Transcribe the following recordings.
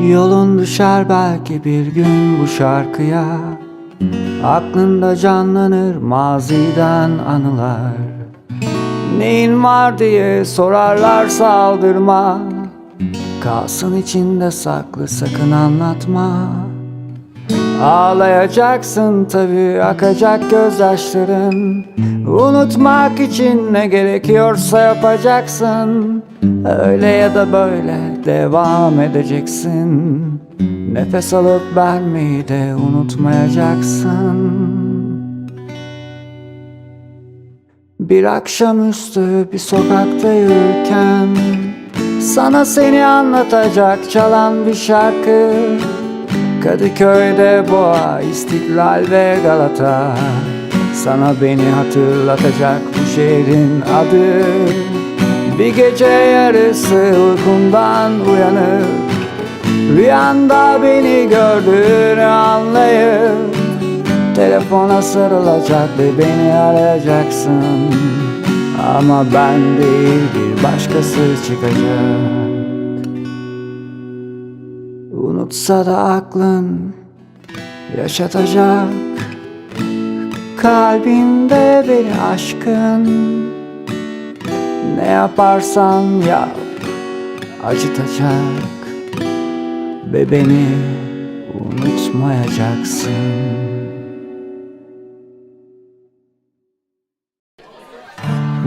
Yolun düşer belki bir gün bu şarkıya. Aklında canlanır maziden anılar. Neyin var diye sorarlarsa aldırma Kalsın içinde saklı sakın anlatma Ağlayacaksın tabi akacak gözyaşların. Unutmak için ne gerekiyorsa yapacaksın. Öyle ya da böyle devam edeceksin. Nefes alıp vermeyi de unutmayacaksın. Bir akşamüstü bir sokakta yürürken Sana seni anlatacak çalan bir şarkı Kadıköy'de Boğa, İstiklal ve Galata. Sana beni hatırlatacak bu şehrin adı. Bir gece yarısı uykumdan uyanıp Rüyanda beni gördüğünü anlayıp Telefona sarılacak ve beni arayacaksın. Ama ben değil bir başkası çıkacak Unutsa da aklın yaşatacak. Kalbinde beni aşkın. Ne yaparsan yap acıtacak. Ve beni unutmayacaksın.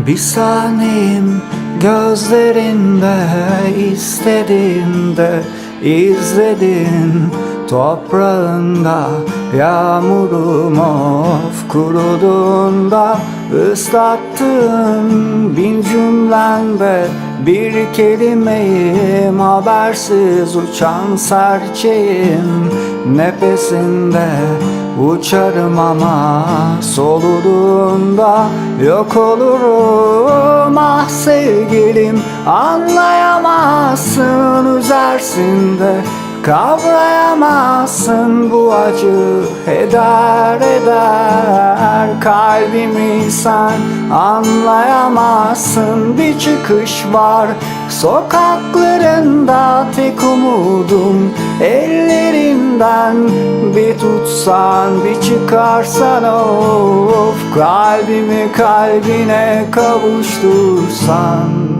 Bir saniyim gözlerinde istediğinde izledin Toprağında yağmurum of kuruduğunda ıslattın Bin cümlende bir kelimeyim Habersiz uçan serçeyim Nefesinde uçarım ama Soluduğunda yok olurum. Ah sevgilim anlayamazsın Üzersin de Kavrayamazsın bu acı. Heder eder Kalbimi sen anlayamazsın. Bir çıkış var sokaklarında tek umudum Ellerinden. Bir tutsan bir çıkarsan of Kalbimi kalbine kavuştursan